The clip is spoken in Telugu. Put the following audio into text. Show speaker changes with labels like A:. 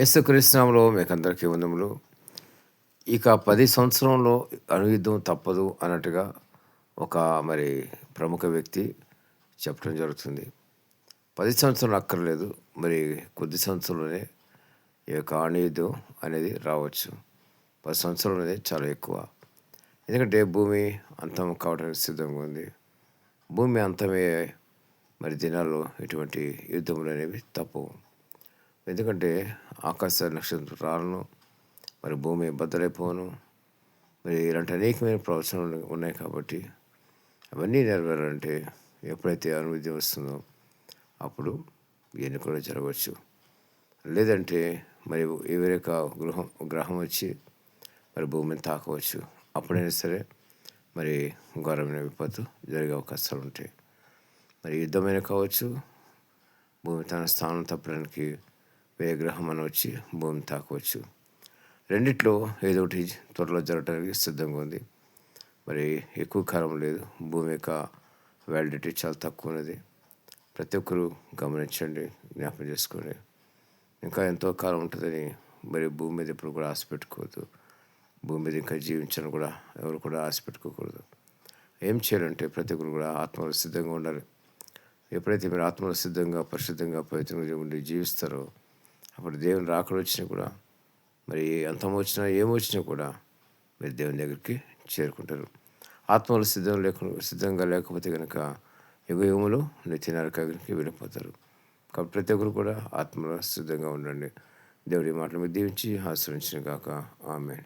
A: యేసుక్రీస్తునామలో మీకందరికీ వందములు. ఇక పది సంవత్సరంలో అనుయుద్ధం తప్పదు అన్నట్టుగా ఒక మరి ప్రముఖ వ్యక్తి చెప్పడం జరుగుతుంది. పది సంవత్సరాలు అక్కర్లేదు మరి కొద్ది సంవత్సరంలోనే ఈ యొక్క అణుయుద్ధం అనేది రావచ్చు. పది సంవత్సరాలు అనేది చాలా ఎక్కువ. ఎందుకంటే భూమి అంతం కావడానికి సిద్ధంగా ఉంది. భూమి అంతమే మరి దినాల్లో ఇటువంటి యుద్ధములు అనేవి తప్పవు. ఎందుకంటే ఆకాశ నక్షత్రాలను మరి భూమి బద్దలైపోను మరి ఇలాంటి అనేకమైన ప్రవచనాలు ఉన్నాయి కాబట్టి అవన్నీ నెరవేరాలంటే ఎప్పుడైతే అనుమతి వస్తుందో అప్పుడు ఎన్నికలు జరగవచ్చు. లేదంటే మరి వేరే గృహం గ్రహం వచ్చి మరి భూమిని తాకవచ్చు. అప్పుడైనా సరే మరి ఘోరమైన విపత్తు జరిగే అవకాశాలు ఉంటాయి. మరి యుద్ధమైన కావచ్చు భూమి తన స్థానం తప్పడానికి వేరే గ్రహం అని వచ్చి భూమిని తాకవచ్చు రెండిట్లో ఏదో ఒకటి త్వరలో జరగడానికి సిద్ధంగా ఉంది. మరి ఎక్కువ కాలం లేదు. భూమి యొక్క వ్యాలిడిటీ చాలా తక్కువ ఉన్నది ప్రతి ఒక్కరు గమనించండి జ్ఞాపకం చేసుకోండి. ఇంకా ఎంతో కాలం ఉంటుందని మరి భూమి మీద ఎప్పుడు కూడా ఆశ పెట్టుకోవద్దు. భూమి మీద ఇంకా జీవించని కూడా ఎవరు కూడా ఆశ పెట్టుకోకూడదు. ఏం చేయాలంటే ప్రతి ఒక్కరు కూడా ఆత్మలో సిద్ధంగా ఉండాలి. ఎప్పుడైతే మీరు ఆత్మలు సిద్ధంగా పరిశుద్ధంగా పవిత్రంగా ఉండి జీవిస్తారో అప్పుడు దేవుని రాకలు వచ్చినా కూడా మరి అంతం వచ్చినా ఏమొచ్చినా కూడా మీరు దేవుని దగ్గరికి చేరుకుంటారు. ఆత్మలు సిద్ధం లేక సిద్ధంగా లేకపోతే కనుక యుగ యుగములు నిత్య నరకానికి వెళ్ళిపోతారు కాబట్టి ప్రతి ఒక్కరు కూడా ఆత్మలో సిద్ధంగా ఉండండి. దేవుడి మాటలు మీద దీవించి ఆశ్రయించిన కాక ఆమె